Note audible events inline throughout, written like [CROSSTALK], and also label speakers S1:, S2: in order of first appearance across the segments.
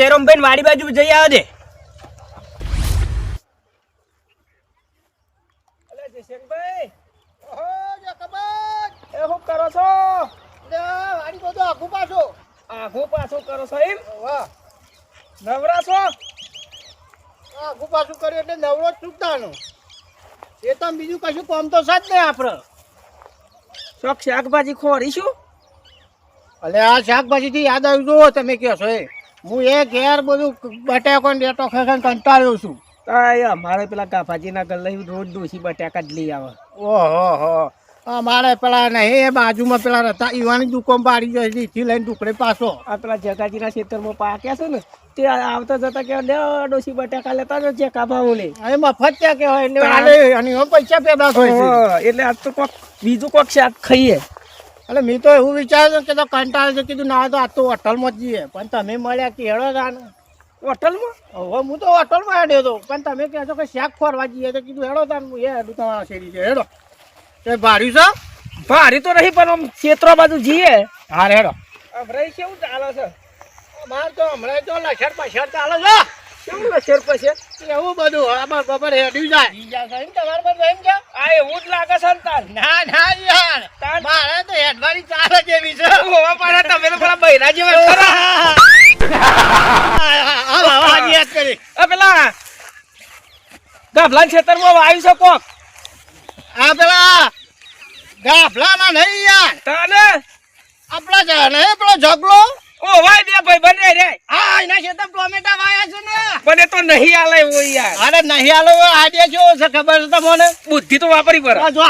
S1: જયરામભાઈ વાડી બાજુ જઈ આવે દે અલા જયશંકભાઈ
S2: ઓહો, જે કબાટ.
S1: એ શું કરો છો
S2: લે, વાડી બધું આઘું પાછું.
S1: આઘું પાછું કરો છો એમ
S2: વાહ.
S1: નવરા છો
S2: આઘું પાછું કર્યું એટલે નવરો જ ચૂકતાનો. એ તો બીજું કશું કામ તો સાચ નહીં આપણે
S1: શોખ શાકભાજી ખોરીશું
S2: અલે આ શાકભાજીથી યાદ આવ્યું તમે કહો છો એ હું એ ઘેર બધું બટાકો ને ડેટો ખાઈ કંટાળ્યો છું.
S1: આ અમારે પેલા કાફાજીના લઈ રોજ ડોસી બટાકા જ લઈ આવે.
S2: ઓહો હો. અમારે પેલા નહીં એ બાજુમાં પેલા રતા ઈવાની દુકાન પાડી છે એથી લઈને ટુકડે પાછો.
S1: આ પેલા જગાજીના ખેતરમાં પાક્યા છે ને તે આવતા જતા કે લે ડોસી બટાકા લેતા જો જે ભાવ લે
S2: એ મફત ત્યાં કહેવાય? એટલે પૈસા પેદા થાય છે.
S1: એટલે આજ તો કોક બીજું કોક શાક ખાઈએ.
S2: એટલે મેં તો એવું વિચાર્યું કે તો કંટાળ છે કીધું ના તો આ તો હોટલમાં જ જઈએ. પણ તમે મળ્યા કે હેડો તાને
S1: હોટલમાં?
S2: હવે હું તો હોટલમાં હેડ્યો હતો પણ તમે કહેશો કે શાક ખોરવા જઈએ તો કીધું હેડો તાન હું એ હેડું તમારા શેરી છે. હેડો. તે ભાર્યું છે?
S1: ભારી તો નહીં પણ આમ ક્ષેત્રો બાજુ જઈએ.
S2: હારે હેડો.
S1: અભરાઈ કેવું ચાલે છે?
S2: મારે તો હમણાં તો લસણ પસણ ચાલે છે.
S1: કેવું લશેર પછી
S2: એવું બધું આમાં બબર હેડ્યું જાય. બીજા સાહેબ તમારે પર એમ છે
S1: આ એવું જ લાગે છે તાર?
S2: ના ના યાર. મારે તો હેડવાની ચાલે જેવી છે.
S1: હોવા પાડે તમે તો પેલા બૈરા જેવા ખરા.
S2: આ બાબા યાદ કરી.
S1: આ પેલા ગાભલાના ખેતરમાં વાવી છે કોક?
S2: આ પેલા નહીં યાર.
S1: તને?
S2: આપણા જ નહીં પેલો ઝગલો?
S1: ઓ વાય બે ભાઈ બને રે.
S2: હા એના તો ટોમેટા વાયા છે ને.
S1: પણ એ તો નહીં આલે એવો યાર.
S2: અરે નહીં આલો આઈડિયા કેવો છે ખબર છે તમને?
S1: બુદ્ધિ તો વાપરી પર.
S2: જો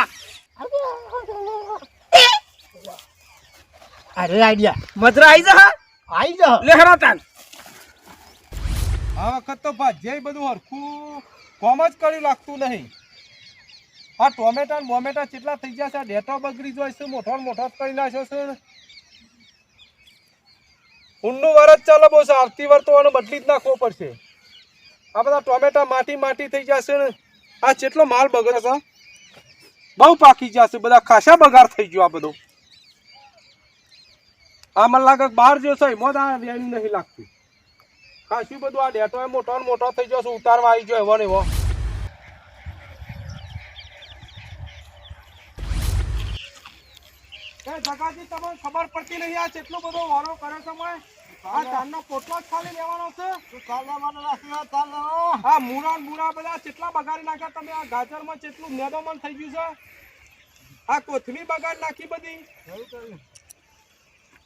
S2: અરે આઈડિયા
S1: મજરા આઈ જા
S2: આઈ જા.
S1: લે હરો તાન.
S3: આ વખત તો ભાજ્યાય બધું હરખું કોમ જ કર્યું લાગતું નહીં. આ ટોમેટા ને બોમેટા કેટલા થઈ ગયા છે? ડેટો બગડી જાય છે મોટો મોટો કરી નાખ્યો છે. ઊંડનું વાર જ ચાલે બહુ છે. આવતી વાર તો આનું બદલી જ નાખવો પડશે. આ બધા ટોમેટા માટી માટી થઈ જશે ને. આ જેટલો માલ બગડે છે? બહુ પાકી જશે બધા ખાસા બગાડ થઈ ગયો આ બધો. આ મને લાગે બહાર જશો એમાં જ આ નહીં લાગતી. ખાસું બધું આ ડેટો મોટો મોટો થઈ જશે ઉતારવા આવી જાય એવો ને એવો. એ જગાજી તમને ખબર પડતી નહીં આ કેટલો બધો વારો કર્યો સમય આ ધાનનો પોટલો જ ખાલી લેવાનો છે. આ મૂળા ને મૂળા બધા કેટલા બગાડી નાખ્યા? તમે આ ગાજરમાં કેટલું મેદોમન થઈ ગયું છે? આ કોથમી બગાડ નાખી બધી.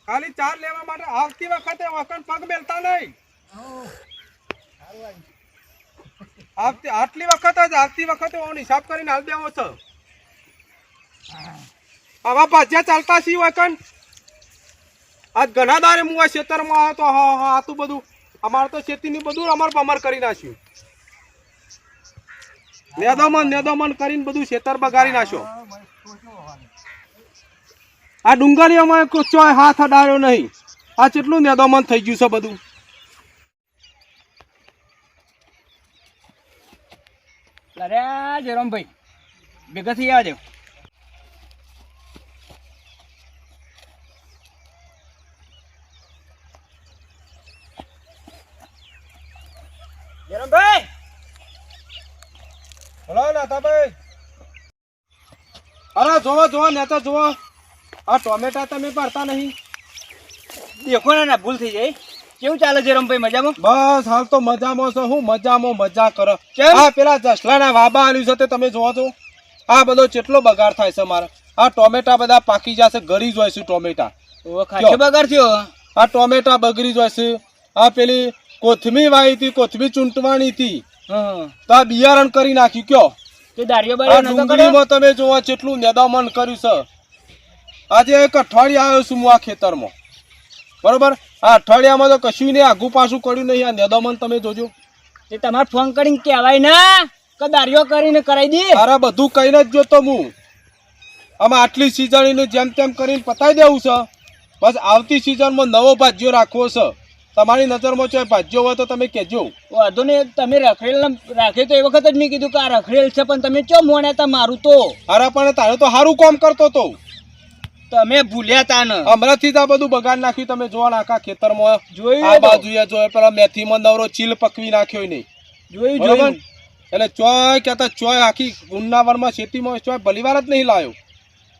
S3: ખાલી ચાર લેવા માટે આવતી વખતે વખત પગ મેલતા નહીં. આવતી આટલી વખત જ આવતી વખતે હું હિસાબ કરીને હાલ દેવો છો. આવા ભાજ્યા ચાલતા સી વખત આજ ઘણા દારે હું આ ખેતરમાં આવ્યો તો, હા હા આતું બધું. અમારે તો ખેતીની બધું અમાર પમર કરી નાખ્યું. નેદોમન નેદોમન કરીને બધું ખેતર બગાડી નાખ્યો. આ ડુંગરી અમારે ચોય હાથ અડાડ્યો નહીં. આ કેટલું નેદોમન થઈ ગયું છે બધું.
S1: અરે, જયરામભાઈ, ભેગા થઈ આવજો જયરામભાઈ
S3: હલો નાથાભાઈ અરે જોવો જોવો નેતા જોવો. આ ટોમેટા તમે પડતા નહીં.
S1: દેખો ને ના ભૂલ થઈ જાય. કેવું ચાલે જયરામભાઈ મજામાં?
S3: બસ હાલ તો મજામાં છો. હું મજામાં મજા કરો? આ પેલા જસલાના વાબા આવ્યું છે તે તમે જોવો છો. આ બધો કેટલો બગાડ થાય છે મારા. આ ટોમેટા બધા પાકી જશે ગળી જોઈશે ટોમેટા.
S1: બગાડ થયો?
S3: આ ટોમેટા બગડી જોઈશે. આ પેલી કોથમી વાવી હતી કોથમી ચૂંટવાની હતી.
S1: હા.
S3: તો આ બિયારણ કરી નાખ્યું કયો?
S1: તે દારિયો બારિયો નતો કર્યો?
S3: તમે જોવા કેટલું નેદામન કર્યું છે. આજે એક અઠવાડિયા આવ્યો છું હું આ ખેતરમાં. બરોબર? આ અઠવાડિયામાં તો કશું નહીં આઘું પાછું કર્યું નહીં. આ નેદામન તમે જોજો.
S1: તે તમારે ફોન કરીને કહેવાય ના કે દારિયો કરીને કરાવી દે.
S3: અરે બધું કહીને જ જોતો હું. આમાં આટલી સિઝનની જેમ તેમ કરીને પતાવી દેવું છે. બસ આવતી સિઝનમાં નવો ભાજ્યો રાખવો છે. તમારી નજરમાં છે ભાજ્યો હોય તો તમે કહેજો.
S1: વાંધો ને તમે રખડેલ રાખે તો એ વખત જ મેં કીધું કે આ રખડેલ છે પણ તમે ચો મોણ્યા તા મારું તો?
S3: અરે પણ તારે તો સારું કામ કરતો તો.
S4: તમે ભૂલ્યા તા ને.
S3: હમણાંથી જ આ બધું બગાડ નાખ્યું. તમે જોવા આખા ખેતરમાં.
S4: જોયું
S3: આ. બાજુએ જો પેલા મેથીમાં નવરો ચીલ પકવી નાખ્યો નહીં
S4: જોયું જોયું.
S3: એટલે ચોય કહેતા ચોય આખી ઉન્નાવરમાં ખેતીમાં ચોય ભલીવાર જ નહીં લાવ્યો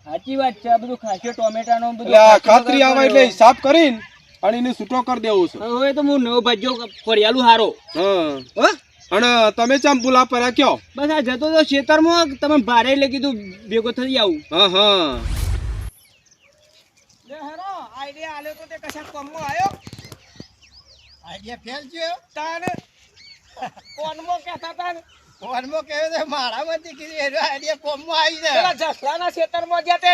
S4: સાચી વાત છે આ બધું ખાસ્યો ટોમેટાનો બધું
S3: ખાતરી આવે એટલે હિસાબ કરીને અને એને છૂટો કરી દેવું છે.
S4: હવે તો હું નવો ભજ્યો ફરિયાલું હારો.
S3: હા. અને તમે ચમ ભૂલા પડ્યા કયો?
S4: બસ આ જતો તો ખેતરમાં તમે ભારે લઈ કીધું ભેગો થઈ આવું.
S3: હા હા.
S1: લે હેરો આઈડિયા આલ્યો તો તે કશા કોમમાં આવ્યો?
S2: આઈડિયા ફેલ ગયો
S1: તાન. કોનમાં કહેતા તા ને
S2: ફોનમાં કહ્યું છે મારામાંથી કીધું આઈડિયા કોમમાં આવી જાય.
S1: જસલાના ખેતરમાં જ્યાં તે.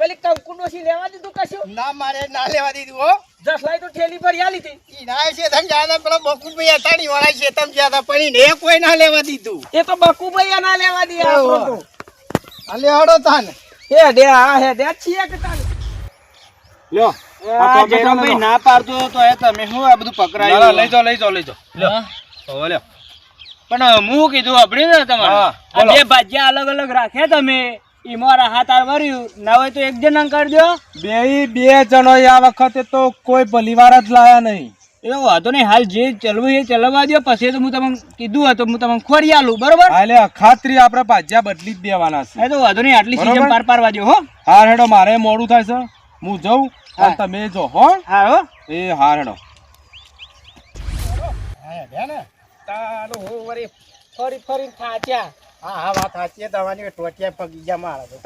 S1: પેલી કંકુ ડોસી લેવા દીધું કશું?
S2: ના મારે ના લેવા દીધું હો.
S1: જસલાએ તો ઠેલી પર આલી લીધી
S2: ઈ ના શેતમ ગયા પેલા બકુભાઈ હતા ની પણ કોઈ ના લેવા દીધું.
S1: એ તો બકુભાઈ ના લેવા દે આપણો
S2: અલે હડો તાન.
S1: હે દે આ હે દે છીએ કે તાન
S3: લ્યો
S4: આ જયરામભાઈ ના પાડતો તો એ તમે શું આ બધું
S3: ના, ના, લઈ જાઓ લઈ જાઓ લઈ જાઓ. લ્યો. હવે લ્યો.
S4: પણ હું કીધું આપડી ને તમારે. બે ભાજ્યા અલગ અલગ રાખ્યા તમે. ઈ મારા વર્યું ના હોય તો એક જણ કરજો
S3: બે બે જણો આ વખતે તો કોઈ ભલીવાર જ લાયા નહીં.
S4: એવો વાંધો નહીં હાલ જે ચલવું એ ચલાવવા દો પછી તો હું તમને કીધું હતું હું તમને ખોરી આલું બરોબર?
S3: એટલે ખાતરી આપણે ભાજ્યા બદલી જ દેવાના છે.
S4: એ તો વાંધો નહીં આટલી. સીઝન પાર પાડવા દો હો.
S3: હા હેડો મારે મોડું થાય છે. હું જઉં
S4: હા.
S3: તમે જો હો.
S4: હા હો.
S3: એ હા હેડો
S1: તાનો હું વરી ફરી ફરી થાચ્યા
S2: હા હા વાત સાચી તમારી ટોટિયા પગી ગયા મારા તો.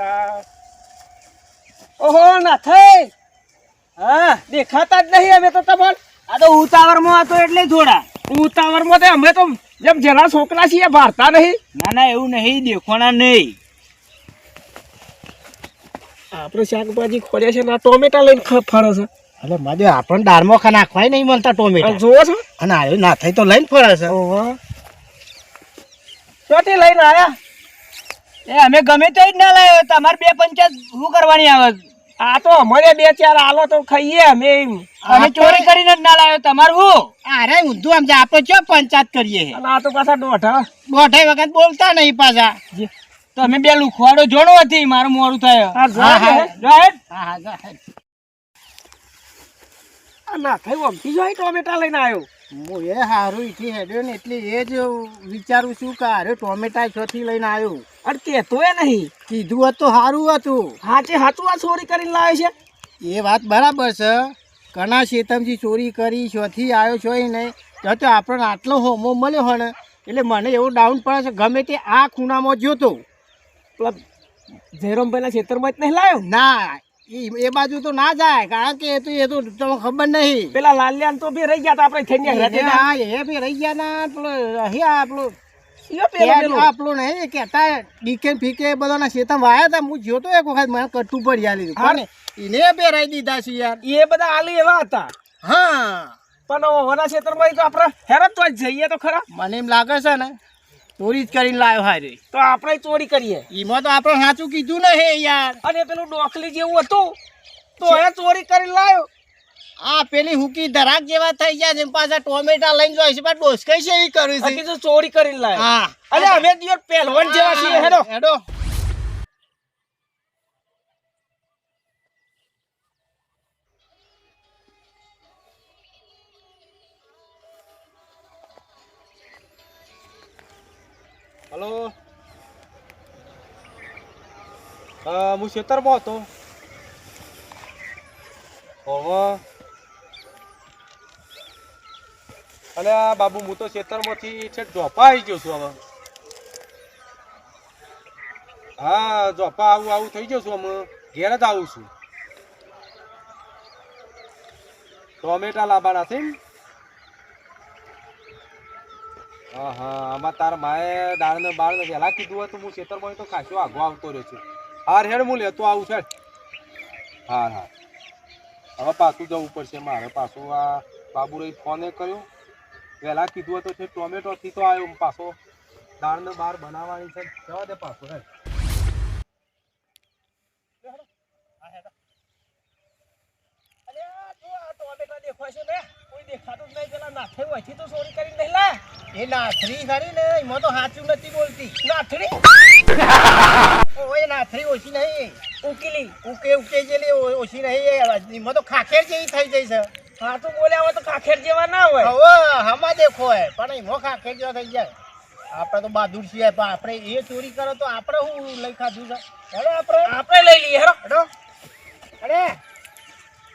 S1: ઓહો ના થઈ હા દેખાતા જ નહીં અમે તો તમને
S4: આ તો ઉતાવળમાં હતો એટલે થોડા
S1: ઉતાવળમાં તો અમે તો જેમ જેના છોકરા છીએ ભારતા નહીં.
S4: ના ના એવું નહીં દેખવાના નહીં.
S1: આપણે શાકભાજી ખોલ્યા છે ને ટોમેટા લઈને ફરો છે.
S2: અલે માદે આપણને દાળમાં ખા નાખવાય નહીં મળતા ટોમેટા.
S1: જોવો છો.
S2: અને આવ્યું ના થઈ તો લઈને ફરે છે.
S1: ચોથી લઈને આવ્યા
S4: એ અમે ગમે તો જ ના લાવ્યો તમારે બે પંચાયત શું કરવાની આવે?
S1: આ તો અમારે બે ચાર આલો તો ખાઈએ અમે.
S4: અમે ચોરી કરીને જ ના લાવ્યો તમારે હું
S2: અરે ઊંધું આમ આપણે ચો પંચાયત કરીએ
S1: અને આ તો પાછા દોઢા
S2: દોઢાઈ વખત બોલતા નહીં પાછા.
S4: તો અમે બે લુખવાડો જોડો હતી મારું મોડું થયો.
S2: હા, હા. હા હા જા હેડ.
S1: આ ના થયું આમ. બીજો ટોમેટા લઈને આવ્યો.
S2: હું એ હારું ઈથી હેડ્યો ને એટલે એ જ વિચારું છું કે અરે ટોમેટા છોથી લઈને આવ્યો
S1: અરે કહેતો એ નહીં.
S2: કીધું હતું સારું હતું.
S1: હાચે હાચું આ ચોરી કરીને લાવે છે?
S2: એ વાત બરાબર છે. ઘણા શેતમજી ચોરી કરી છોથી આવ્યો છો એ નહીં. તો તો આપણને આટલો હોમો મળ્યો હોય ને એટલે મને એવું ડાઉન પડે છે ગમે તે આ ખૂણામાં જોતો
S1: પેલા જયરામભાઈના ખેતરમાં જ નહીં લાવ્યો?
S2: ના એ બાજુ તો ના જાય કારણ કે એ તો એ તો તમને ખબર નહીં.
S1: પેલા લાલ્યાન તો બે રહી ગયા તા આપણે થઈ ગયા
S2: હા એ બી રહી ગયા ના પેલો રહી આપણો પેલો
S1: ઈયો પેલો
S2: પેલો
S1: પેલો.
S2: આ પેલો નહીં કેતા ડીકે ફીકે બધાના શેતમ વાયા હતા. હું જોતો એક વખત મને કટું પડી આ લીધું. એને બે રહી દીધા છે યાર.
S1: એ બધા આલી એવા હતા.
S2: હા.
S1: પણ ઓના તો આપણે હેરત તો જઈએ તો ખરા.
S2: મને એમ લાગે છે ને ચોરી જ કરીને લાવ્યો હારે.
S1: તો આપણે ચોરી કરીએ.
S2: એમાં તો આપણે સાચું કીધું ને હે યાર.
S1: અને પેલું ડોકલી જેવું હતું તો એ ચોરી કરીને લાવ્યો
S2: આ પેલી હુકી ધરાક જેવા થઈ ગયા છે પાછા ટોમેટા લઈને જોઈ છે ડોસ કઈ છે એ કર્યું
S1: આ
S2: છે
S1: ચોરી કરીને લાવ્યો
S2: હા.
S1: અરે અમે દિવસ પહેલવાન જેવા છીએ હેડો.
S2: હેડો.
S3: હલો. હા ખેતરમાં હતો. અને આ બાબુ, હું તો ખેતરમાંથી છેક ઝોપા આવી ગયો છું હવે. હા, ઝોપા આવું આવું થઈ ગયો છું અમે. ઘેર જ આવું છું. ટોમેટા લાવવાના છે ને? હા હા. આમાં તાર માએ દાળ ને બાળ ને વહેલા કીધું હતું હું ખેતરમાં તો ખાસો આગો આવતો રહ્યો છું. હાર હેડ, હું લેતો આવું છે. હા હા. હવે પાછું જવું પડશે. મારે પાછું આ બાબુરાઈ ફોને કર્યો. વહેલા કીધું હોય તો છે, ટોમેટોથી તો આવ્યો પાછો. દાળ ને બાર બનાવવાની છે. જવા દે પાછો, હેડ
S1: અરે આ જો આ ટોમેટા ને કોઈ દેખાતું જ નહીં પેલા નાથે હોયથી તો ચોરી કરી નહીં
S2: એ નાથરી ખરી ને એમાં તો સાચું નથી બોલતી.
S1: નાથડી [LAUGHS]
S2: ઓય નાથરી ઓછી નહીં.
S1: ઉકીલી.
S2: ઉકે ઉકે જેલી ખાખેર જેવી થઈ જઈ છે.
S1: હા તો બોલ્યા હોય તો ખાખેર જેવા ના હોય.
S2: હવે હમા દેખો હોય પણ એનો ખાખેર જેવા થઈ જાય. આપણે તો બહાદુર છીએ પણ આપણે એ ચોરી કરો તો આપણે શું લઈ ખાધું છે? હેડો આપણે.
S1: આપણે લઈ લઈએ
S2: હેડો. અરે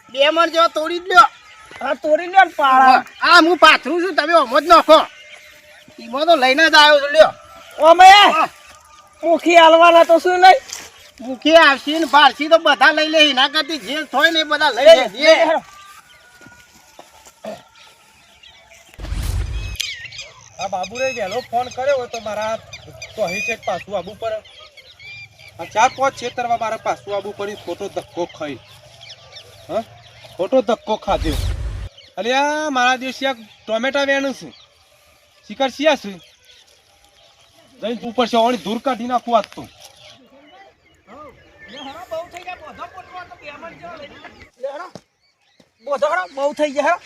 S2: બે મણ જેવા તોડી જ લ્યો.
S1: હા તોડી લ્યો ને પાળા.
S2: આ હું પાથરું છું તમે ઓમો જ નાખો. એમાં તો લઈને જ આવ્યો છું લ્યો.
S1: અમે મુખી હાલવાના તો શું લઈ?
S2: મુખી આવશી ને પારસી તો બધા લઈ લે એના કરતી જે થોય ને બધા લઈ લે.
S3: આ બાબુને વહેલો ફોન કર્યો હોય તો મારા તો અહીં છે પાછું આબુ પડે. આ ચાર પાંચ છેતરમાં મારે પાછું આબુ પડી ખોટો ધક્કો ખાઈ. હા? ખોટો ધક્કો ખાધ્યો અરે આ મારા દિવસે આ ટોમેટા વેણું છું શિકાર શિયા છે જઈને ઉપર છે ઓણી દૂર કાઢી નાખું આજ તો
S1: બહુ થઈ ગયા બોધો તો બે મણ જેવા લઈ લે હેરો. બોધો હેરો, બહુ થઈ ગયા હેરો.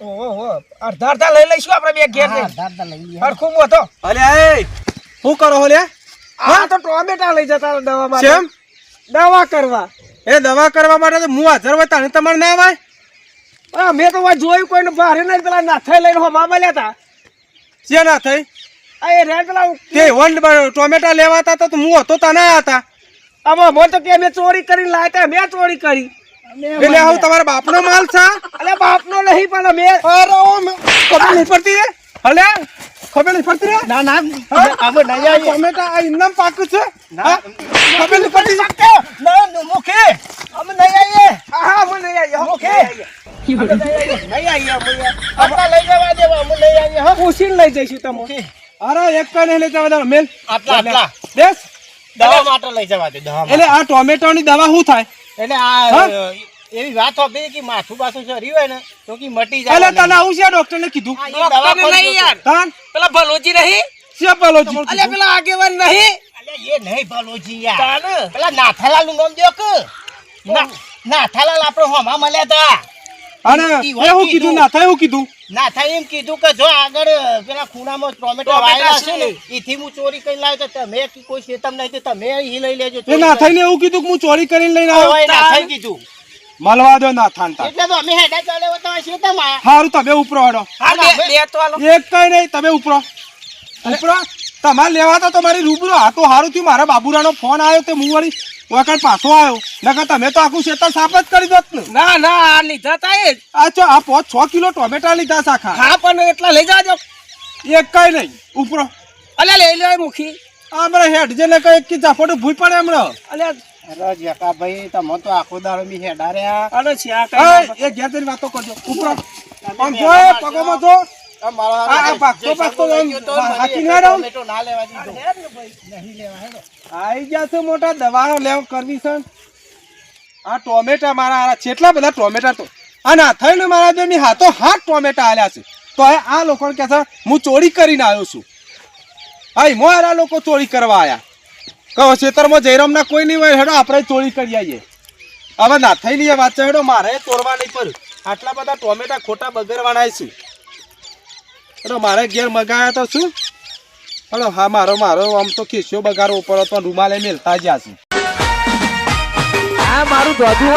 S1: ઓહો, ઓહો. અડધા અડધા લઈ લઈશું આપણે બે ઘેર. હરખું બોધો.
S3: અલે એ શું કરો હો લે
S1: આ તો ટોમેટા લઈ જતા દવા દવા કરવા
S3: એ દવા કરવા માટે તો હું હાજર હોય તાને તમારે ના આવે
S1: હા, મેં તો જોયું કોઈને ભારે લઈને પેલા નાથે લઈને હો મામા હતા.
S3: છે ના થઈ
S1: આ એ રેડ પેલા
S3: તે વંડ ટોમેટા લેવાતા હતા તો હું હતો તને ના હતા?
S1: આમાં મોં તો કે મેં ચોરી કરીને લાયતા મેં ચોરી કરી.
S3: એટલે હું તમારા બાપનો માલ છે?
S1: અલે બાપનો નહીં પણ મેં
S3: નહીં પડતી રે હલે? ખબર ફટી રે?
S2: ના ના? અમે નહીં
S3: આ
S2: આવીએ.
S3: ટોમેટા આ ઇન્દમ પાકું છે?
S2: ના.
S3: ખબેલી ખબર શકે
S1: ના મુખે. અમે નહીં આવીએ. હા અમે નહીં આવીએ મુખી.
S2: લઈ જવા
S1: લઈ જઈશું તમે.
S3: અરે એક કઈ લેતા બધા મેલ.
S2: આટલા આટલા. દવા માટે લઈ જવા દે
S3: એટલે આ ટોમેટોની દવા શું થાય?
S2: એટલે આ? એવી વાત હોતી કે માથું બાથું ચડ્યું હોય ને તો કે મટી
S3: એટલે
S2: જાય
S3: તને આવું છે ડોક્ટર ને કીધું?
S2: આ એ દવા
S1: ડોક્ટરને નહીં યાર.
S3: તાન?
S1: પેલા ભલોજી નહીં?
S3: છે પેલો
S1: અલે પેલા આગેવાન નહીં?
S2: અલે એ નહીં ભલોજી યાર.
S1: તાન?
S2: પેલા નાથાલાલનું નામ દ્યો કે. નાથાલાલ આપણો હોમા મળ્યા હતા
S3: અને એ હું
S2: કીધું.
S3: ના થાય એવું કીધું?
S2: નાથા એમ કીધું કે જો આગળ પેલા ખૂણામાં ટોમેટો વાયેલા
S1: છે.
S2: ને એથી હું ચોરી કરી લાવ્યો તો તમે કોઈ શેતમ નહીં તો તમે ઈ લઈ લેજો
S3: ના થાય ને એવું કીધું કે હું ચોરી કરીને લઈને આવ્યો?
S2: નાથાએ કીધું.
S3: મળવા દો ના થાન તાન
S2: એટલે તો અમે હેડા ચાલે
S3: તમે ઉપરો હડો.
S1: હા બે બે તો આલો
S3: એક કઈ નહીં તમે ઉપરો. ઉપરો. તમારે લેવા તો મારી રૂબરૂ આ તો સારું થયું. મારા બાબુરાનો ફોન આવ્યો તે હું વળી વખત પાછો આવ્યો નકર તમે તો આખું શેતર સાફ જ કરી દોત ને.
S1: ના ના આ લીધા તા એ જ.
S3: આ પાંચ છ કિલો ટોમેટા લીધા સાખા
S1: હા પણ એટલા લઈ જાજો.
S3: એક કઈ નહીં ઉપરો.
S1: અલે લઈ લે મુખી.
S3: હમણાં હેડ જેને કઈ ઝાપટ ભૂઈ પડે હમણાં
S1: અલે
S2: અરે તમે તો આખો દાડો મી હેડા રહ્યા.
S1: અરે છે
S3: એ એ ઘેર જઈને વાતો કરજો. ઉપરો આમ જો પગોમાં જો મોટા દવાનો લેવ કરવી છે? આ ટોમેટા મારા કેટલા બધા ટોમેટા તો આ ના થઈને મારા મી હાથો હાથ ટોમેટા આલ્યા છે. તો આ લોકો કે છે હું ચોરી કરીને આવ્યો છું. હા મોરા લોકો ચોરી કરવા આયા. કહો ખેતરમાં જયરામના કોઈ નહીં હોય, હેડો, આપણે ચોરી કરી આવીએ. હવે ના થઈ નહીં વાત હેડો, મારે તોડવા નહીં પર આટલા બધા ટોમેટા ખોટા બગરવાના છું. હેડો, મારે ઘેર મગાયા તો શું? હેડો, હા, મારો મારો, આમ તો ખિસ્યો બગારો ઉપર હતો રૂમાલે મેલતા જ્યાં છે.
S1: મારું ધોધું